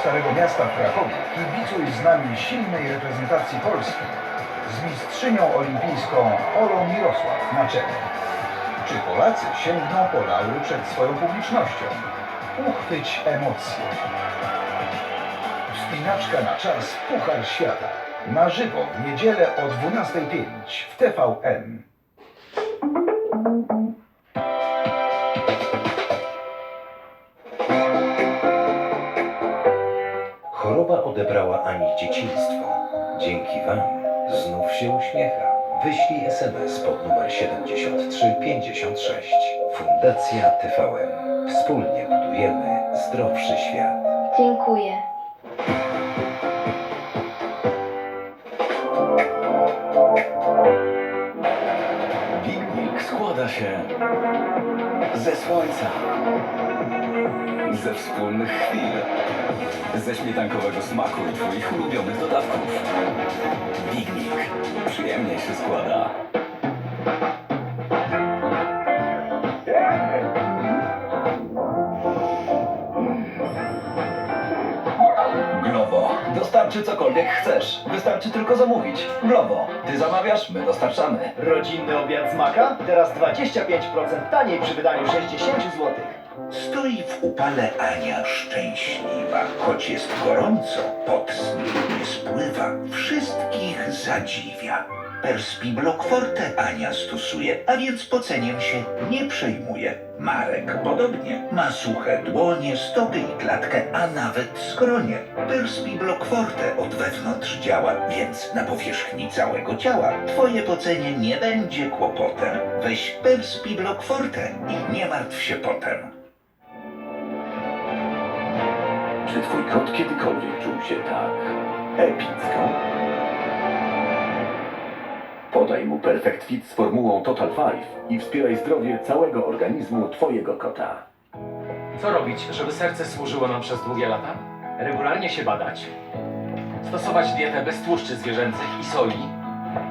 Starego Miasta w Krakowie kibicuj z nami silnej reprezentacji Polski z mistrzynią olimpijską Olą Mirosław na czele. Czy Polacy sięgną po laury przed swoją publicznością? Uchwyć emocje. Wspinaczka na czas Puchar Świata. Na żywo w niedzielę o 12.05 w TVN. Choroba odebrała Ani dzieciństwo. Dzięki Wam znów się uśmiecha. Wyślij SMS pod numer 7356. Fundacja TVN. Wspólnie budujemy zdrowszy świat. Dziękuję. Piknik składa się ze słońca, ze wspólnych chwil, ze śmietankowego smaku i Twoich ulubionych dodatków. Piknik przyjemnie się składa. Glovo dostarczy cokolwiek chcesz. Wystarczy tylko zamówić. Glovo, ty zamawiasz, my dostarczamy. Rodzinny obiad z maka? Teraz 25% taniej przy wydaniu 60 zł. Stoi w upale Ania szczęśliwa, choć jest gorąco, pot z niej nie spływa, wszystkich zadziwia. Perspi Block Forte Ania stosuje, a więc poceniem się nie przejmuje. Marek podobnie, ma suche dłonie, stopy i klatkę, a nawet skronie. Perspi Block Forte od wewnątrz działa, więc na powierzchni całego ciała twoje pocenie nie będzie kłopotem. Weź Perspi Block Forte i nie martw się potem. Czy twój kot kiedykolwiek czuł się tak epicko? Podaj mu Perfect Fit z formułą Total 5 i wspieraj zdrowie całego organizmu twojego kota. Co robić, żeby serce służyło nam przez długie lata? Regularnie się badać, stosować dietę bez tłuszczy zwierzęcych i soli,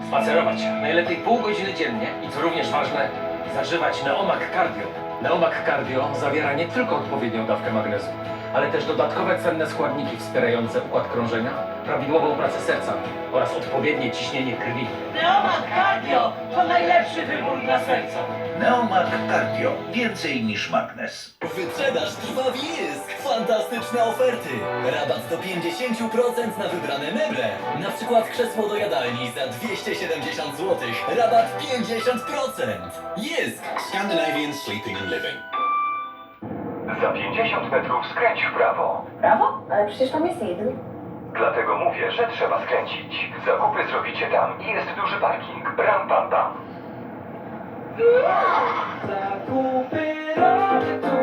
spacerować najlepiej pół godziny dziennie i co również ważne, zażywać Neomak Cardio. Neomak Cardio zawiera nie tylko odpowiednią dawkę magnezu, ale też dodatkowe cenne składniki wspierające układ krążenia, prawidłową pracę serca oraz odpowiednie ciśnienie krwi. Neomat Cardio to najlepszy wybór dla serca. Neomark Cardio. Więcej niż magnes. Wyprzedaż trwa w Jysk! Fantastyczne oferty! Rabat do 50% na wybrane meble. Na przykład krzesło do jadalni za 270 zł. Rabat 50%! Jysk! Scandinavian Sleeping and Living. Za 50 metrów skręć w prawo. Brawo? Ale przecież tam jest Lidl. Dlatego mówię, że trzeba skręcić. Zakupy zrobicie tam i jest duży parking. Ram pam pam. Zakupy robię tu.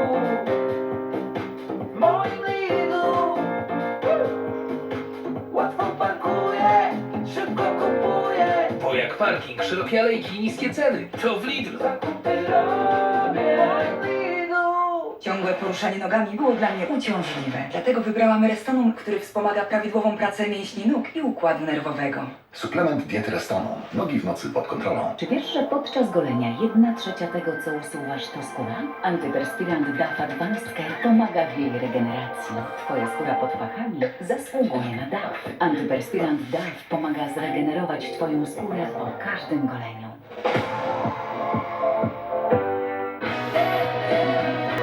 W moim Lidlu. Łatwo parkuję, szybko kupuję. Bo jak parking, szerokie alejki i niskie ceny, to w Lidl. Zakupy robię. Ciągłe poruszanie nogami było dla mnie uciążliwe, dlatego wybrałam Restonum, który wspomaga prawidłową pracę mięśni nóg i układu nerwowego. Suplement diety Restonu. Nogi w nocy pod kontrolą. Czy wiesz, że podczas golenia jedna trzecia tego, co usuwasz, to skóra? Antyperspirant DAF Advanced Care pomaga w jej regeneracji. Twoja skóra pod pachami zasługuje na DAF. Antyperspirant DAF pomaga zregenerować Twoją skórę po każdym goleniu.